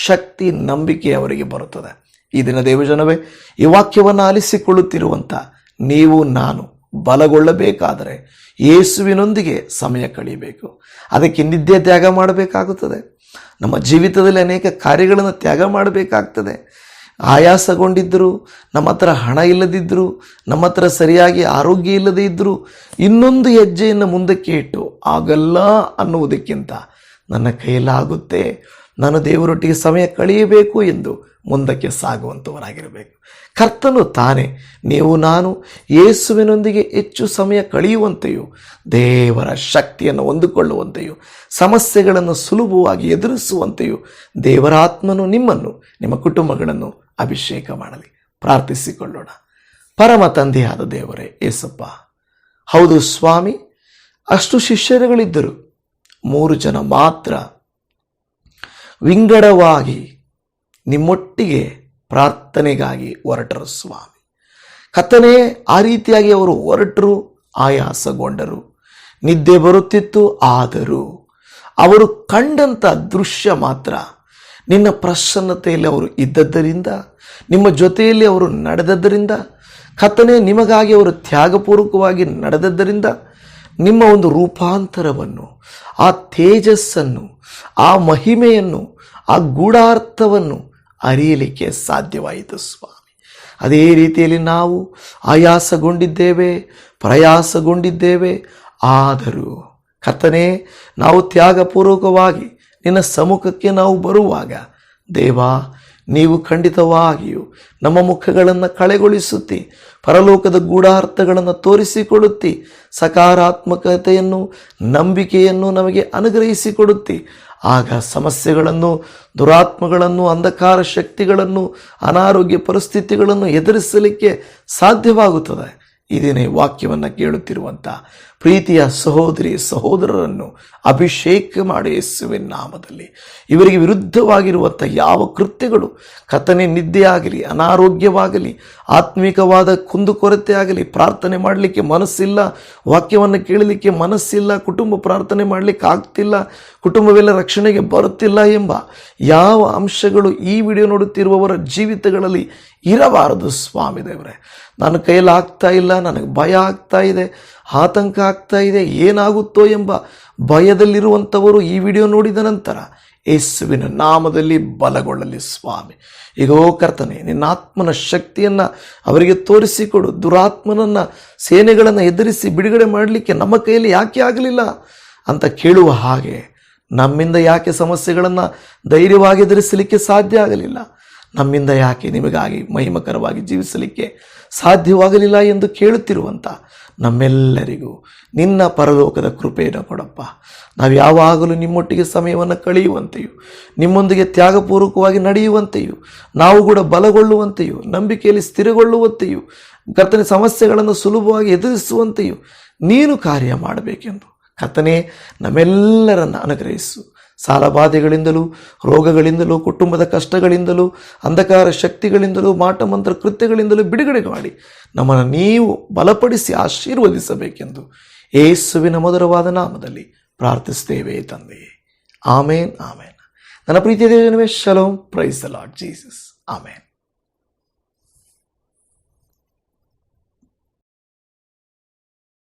ಶಕ್ತಿ, ನಂಬಿಕೆ ಅವರಿಗೆ ಬರುತ್ತದೆ. ಈ ದಿನ ದೇವಜನವೇ, ಈ ವಾಕ್ಯವನ್ನು ಆಲಿಸಿಕೊಳ್ಳುತ್ತಿರುವಂಥ ನೀವು, ನಾನು ಬಲಗೊಳ್ಳಬೇಕಾದರೆ ಯೇಸುವಿನೊಂದಿಗೆ ಸಮಯ ಕಳೆಯಬೇಕು. ಅದಕ್ಕೆ ನಿದ್ದೆ ತ್ಯಾಗ ಮಾಡಬೇಕಾಗುತ್ತದೆ. ನಮ್ಮ ಜೀವಿತದಲ್ಲಿ ಅನೇಕ ಕಾರ್ಯಗಳನ್ನು ತ್ಯಾಗ ಮಾಡಬೇಕಾಗ್ತದೆ. ಆಯಾಸಗೊಂಡಿದ್ದರು ನಮ್ಮ ಹತ್ರ ಹಣ ಇಲ್ಲದಿದ್ದರು ನಮ್ಮ ಹತ್ರ ಸರಿಯಾಗಿ ಆರೋಗ್ಯ ಇಲ್ಲದೇ ಇದ್ದರೂ ಇನ್ನೊಂದು ಹೆಜ್ಜೆಯನ್ನು ಮುಂದಕ್ಕೆ ಇಟ್ಟು, ಆಗಲ್ಲ ಅನ್ನುವುದಕ್ಕಿಂತ ನನ್ನ ಕೈಯಲ್ಲಾಗುತ್ತೆ. ನಾನು ದೇವರೊಟ್ಟಿಗೆ ಸಮಯ ಕಳೆಯಬೇಕು ಎಂದು ಮುಂದಕ್ಕೆ ಸಾಗುವಂಥವರಾಗಿರಬೇಕು ಕರ್ತನು ತಾನೆ, ನೀವು ನಾನು, ಯೇಸುವಿನೊಂದಿಗೆ ಹೆಚ್ಚು ಸಮಯ ಕಳೆಯುವಂತೆಯೂ, ದೇವರ ಶಕ್ತಿಯನ್ನು ಹೊಂದಿಕೊಳ್ಳುವಂತೆಯೂ, ಸಮಸ್ಯೆಗಳನ್ನು ಸುಲಭವಾಗಿ ಎದುರಿಸುವಂತೆಯೂ, ದೇವರಾತ್ಮನು ನಿಮ್ಮನ್ನು, ನಿಮ್ಮ ಕುಟುಂಬಗಳನ್ನು ಅಭಿಷೇಕ ಮಾಡಲಿ. ಪ್ರಾರ್ಥಿಸಿಕೊಳ್ಳೋಣ. ಪರಮ ತಂದೆಯಾದ ದೇವರೇ ಏಸಪ್ಪ, ಹೌದು ಸ್ವಾಮಿ, ಅಷ್ಟು ಶಿಷ್ಯರುಗಳಿದ್ದರು. ಮೂರು ಜನ ಮಾತ್ರ ವಿಂಗಡವಾಗಿ ನಿಮ್ಮೊಟ್ಟಿಗೆ ಪ್ರಾರ್ಥನೆಗಾಗಿ ಹೊರಟರು ಸ್ವಾಮಿ. ಕತ್ತನೆ ಆ ರೀತಿಯಾಗಿ ಅವರು ಹೊರಟರು, ಆಯಾಸಗೊಂಡರು. ನಿದ್ದೆ ಬರುತ್ತಿತ್ತು, ಆದರೂ ಅವರು ಕಂಡಂಥ ದೃಶ್ಯ ಮಾತ್ರ ನಿನ್ನ ಪ್ರಸನ್ನತೆಯಲ್ಲಿ ಅವರು ಇದ್ದದ್ದರಿಂದ, ನಿಮ್ಮ ಜೊತೆಯಲ್ಲಿ ಅವರು ನಡೆದದ್ದರಿಂದ ಕತ್ತನೆ ನಿಮಗಾಗಿ ಅವರು ತ್ಯಾಗಪೂರ್ವಕವಾಗಿ ನಡೆದದ್ದರಿಂದ ನಿಮ್ಮ ಒಂದು ರೂಪಾಂತರವನ್ನು, ಆ ತೇಜಸ್ಸನ್ನು, ಆ ಮಹಿಮೆಯನ್ನು, ಆ ಗೂಢಾರ್ಥವನ್ನು ಅರಿಯಲಿಕ್ಕೆ ಸಾಧ್ಯವಾಯಿತು ಸ್ವಾಮಿ. ಅದೇ ರೀತಿಯಲ್ಲಿ ನಾವು ಆಯಾಸಗೊಂಡಿದ್ದೇವೆ, ಪ್ರಯಾಸಗೊಂಡಿದ್ದೇವೆ, ಆದರೂ ಕರ್ತನೆ, ನಾವು ತ್ಯಾಗಪೂರ್ವಕವಾಗಿ ನಿನ್ನ ಸಮ್ಮುಖಕ್ಕೆ ನಾವು ಬರುವಾಗ ದೇವಾ ನೀವು ಖಂಡಿತವಾಗಿಯೂ ನಮ್ಮ ಮುಖಗಳನ್ನು ಕಳೆಗೊಳಿಸುತ್ತಿ, ಪರಲೋಕದ ಗೂಢಾರ್ಥಗಳನ್ನು ತೋರಿಸಿಕೊಡುತ್ತಿ, ಸಕಾರಾತ್ಮಕತೆಯನ್ನು, ನಂಬಿಕೆಯನ್ನು ನಮಗೆ ಅನುಗ್ರಹಿಸಿಕೊಡುತ್ತಿ, ಆಗ ಸಮಸ್ಯೆಗಳನ್ನು, ದುರಾತ್ಮಗಳನ್ನು, ಅಂಧಕಾರ ಶಕ್ತಿಗಳನ್ನು, ಅನಾರೋಗ್ಯ ಪರಿಸ್ಥಿತಿಗಳನ್ನು ಎದುರಿಸಲಿಕ್ಕೆ ಸಾಧ್ಯವಾಗುತ್ತದೆ. ಇದೇನೇ ವಾಕ್ಯವನ್ನು ಕೇಳುತ್ತಿರುವಂಥ ಪ್ರೀತಿಯ ಸಹೋದರಿ ಸಹೋದರರನ್ನು ಅಭಿಷೇಕ ಮಾಡಿ ಯೇಸುವಿನ ನಾಮದಲ್ಲಿ. ಇವರಿಗೆ ವಿರುದ್ಧವಾಗಿರುವಂಥ ಯಾವ ಕೃತ್ಯಗಳು ಕಥನೆ ನಿದ್ದೆಯಾಗಲಿ, ಅನಾರೋಗ್ಯವಾಗಲಿ, ಆತ್ಮಿಕವಾದ ಕುಂದುಕೊರತೆ ಆಗಲಿ, ಪ್ರಾರ್ಥನೆ ಮಾಡಲಿಕ್ಕೆ ಮನಸ್ಸಿಲ್ಲ, ವಾಕ್ಯವನ್ನು ಕೇಳಲಿಕ್ಕೆ ಮನಸ್ಸಿಲ್ಲ, ಕುಟುಂಬ ಪ್ರಾರ್ಥನೆ ಮಾಡಲಿಕ್ಕೆ ಆಗ್ತಿಲ್ಲ, ಕುಟುಂಬವೆಲ್ಲ ರಕ್ಷಣೆಗೆ ಬರುತ್ತಿಲ್ಲ ಎಂಬ ಯಾವ ಅಂಶಗಳು ಈ ವಿಡಿಯೋ ನೋಡುತ್ತಿರುವವರ ಜೀವಿತಗಳಲ್ಲಿ ಇರಬಾರದು ಸ್ವಾಮಿ ದೇವರೇ. ನನ್ನ ಕೈಯಲ್ಲಿ ಆಗ್ತಾ ಇಲ್ಲ, ನನಗೆ ಭಯ ಆಗ್ತಾ ಇದೆ. ಆತಂಕ ಆಗ್ತಾ ಇದೆ, ಏನಾಗುತ್ತೋ ಎಂಬ ಭಯದಲ್ಲಿರುವಂಥವರು ಈ ವಿಡಿಯೋ ನೋಡಿದ ನಂತರ ಯೇಸುವಿನ ನಾಮದಲ್ಲಿ ಬಲಗೊಳ್ಳಲಿ ಸ್ವಾಮಿ. ಈಗೋ ಕರ್ತನೆ, ನಿನ್ನ ಆತ್ಮನ ಶಕ್ತಿಯನ್ನು ಅವರಿಗೆ ತೋರಿಸಿಕೊಡು. ದುರಾತ್ಮನನ್ನು, ಸೇನೆಗಳನ್ನು ಎದುರಿಸಿ ಬಿಡುಗಡೆ ಮಾಡಲಿಕ್ಕೆ ನಮ್ಮ ಕೈಯಲ್ಲಿ ಯಾಕೆ ಆಗಲಿಲ್ಲ? ಅಂತ ಕೇಳುವ ಹಾಗೆ ನಮ್ಮಿಂದ ಯಾಕೆ ಸಮಸ್ಯೆಗಳನ್ನು ಧೈರ್ಯವಾಗಿ ಎದುರಿಸಲಿಕ್ಕೆ ಸಾಧ್ಯ ಆಗಲಿಲ್ಲ? ನಮ್ಮಿಂದ ಯಾಕೆ ನಿಮಗಾಗಿ ಮಹಿಮಕರವಾಗಿ ಜೀವಿಸಲಿಕ್ಕೆ ಸಾಧ್ಯವಾಗಲಿಲ್ಲ ಎಂದು ಕೇಳುತ್ತಿರುವಂಥ ನಮ್ಮೆಲ್ಲರಿಗೂ ನಿನ್ನ ಪರಲೋಕದ ಕೃಪೆಯನ್ನು ಕೊಡಪ್ಪ. ನಾವು ಯಾವಾಗಲೂ ನಿಮ್ಮೊಟ್ಟಿಗೆ ಸಮಯವನ್ನು ಕಳೆಯುವಂತೆಯೂ, ನಿಮ್ಮೊಂದಿಗೆ ತ್ಯಾಗಪೂರ್ವಕವಾಗಿ ನಡೆಯುವಂತೆಯೂ, ನಾವು ಕೂಡ ಬಲಗೊಳ್ಳುವಂತೆಯೂ, ನಂಬಿಕೆಯಲ್ಲಿ ಸ್ಥಿರಗೊಳ್ಳುವಂತೆಯೂ, ಕರ್ತನೆ ಸಮಸ್ಯೆಗಳನ್ನು ಸುಲಭವಾಗಿ ಎದುರಿಸುವಂತೆಯೂ ನೀನು ಕಾರ್ಯ ಮಾಡಬೇಕೆಂದು ಕರ್ತನೇ ನಮ್ಮೆಲ್ಲರನ್ನು ಅನುಗ್ರಹಿಸು. ಸಾಲಬಾಧೆಗಳಿಂದಲೂ, ರೋಗಗಳಿಂದಲೂ, ಕುಟುಂಬದ ಕಷ್ಟಗಳಿಂದಲೂ, ಅಂಧಕಾರ ಶಕ್ತಿಗಳಿಂದಲೂ ಮಾಟಮಂತ್ರ ಕೃತ್ಯಗಳಿಂದಲೂ ಬಿಡುಗಡೆ ಮಾಡಿ ನಮ್ಮನ್ನು ನೀವು ಬಲಪಡಿಸಿ ಆಶೀರ್ವದಿಸಬೇಕೆಂದು ಏಸುವಿನ ಮಧುರವಾದ ನಾಮದಲ್ಲಿ ಪ್ರಾರ್ಥಿಸ್ತೇವೆ ತಂದೆಯೇ ಆಮೇನ್ ಆಮೇನ್. ನನ್ನ ಪ್ರೀತಿಯ ದೇವನವೇ shalom praise the Lord Jesus amen.